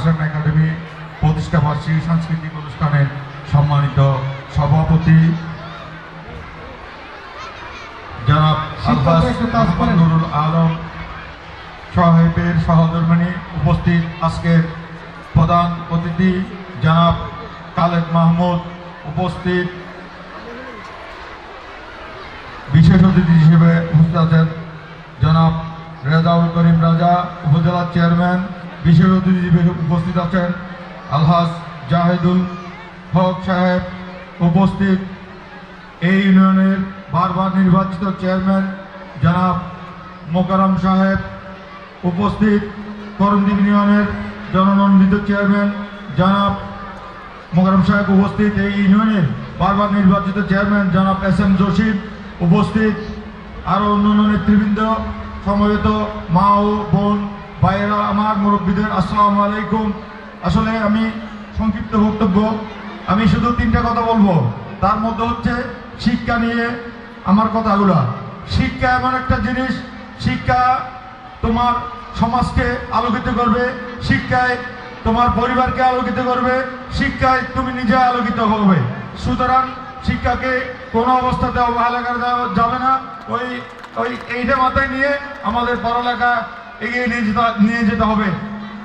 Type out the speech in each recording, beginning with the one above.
ভাষণ একাডেমি প্রতিষ্ঠা বার্ষিকী সাংস্কৃতিক অনুষ্ঠানের সম্মানিত সভাপতি জনাব আব্বাস নুরুল আলম সাহেবের সহধর্মিনী উপস্থিত। আজকের প্রধান অতিথি জনাব খালেদ মাহমুদ উপস্থিত। বিশেষ অতিথি হিসেবে উপস্থিত আছেন জনাব রেজাউল করিম রাজা উপজেলা চেয়ারম্যান বিশেষ অতিথি উপস্থিত আছেন আলহাজ জাহেদুল হক সাহেব উপস্থিত। এই ইউনিয়নের বারবার নির্বাচিত চেয়ারম্যান জনাব মোকারম সাহেব উপস্থিত। করমদ্বীপ ইউনিয়নের জননন্দিত চেয়ারম্যান জনাব মোকারম সাহেব উপস্থিত। এই ইউনিয়নের বারবার নির্বাচিত চেয়ারম্যান জনাব এস এম জসিম উপস্থিত। আরও অন্যান্য নেতৃবৃন্দ, সমবেত মা ও বোন মুরব্বীদের, আসসালামু আলাইকুম। আসলে আমি সংক্ষিপ্ত বক্তব্য, আমি শুধু তিনটা কথা বলব। তার মধ্যে হচ্ছে শিক্ষা নিয়ে আমার কথাগুলো। শিক্ষা এমন একটা জিনিস, শিক্ষা তোমার সমাজকে আলোকিত করবে, শিক্ষায় তোমার পরিবারকে আলোকিত করবে, শিক্ষায় তুমি নিজে আলোকিত হবে। সুতরাং শিক্ষাকে কোনো অবস্থাতে অবহেলা করা যাবে না। ওই ওই, এইটা মাথায় নিয়ে আমাদের পড়ালেখা এগিয়ে নিয়ে যেতে নিয়ে যেতে হবে।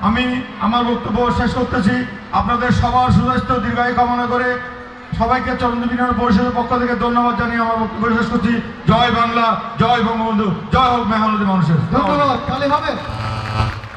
আমি আমার বক্তব্য শেষ করতেছি। আপনাদের সবার সুস্বাস্থ্য, দীর্ঘায় কামনা করে সবাইকে চন্দ্র পরিষদের পক্ষ থেকে ধন্যবাদ জানিয়ে আমার বক্তব্য শেষ করছি। জয় বাংলা, জয় বঙ্গবন্ধু, জয় হোক মেহনতি মানুষের। ধন্যবাদ। কালে হবে।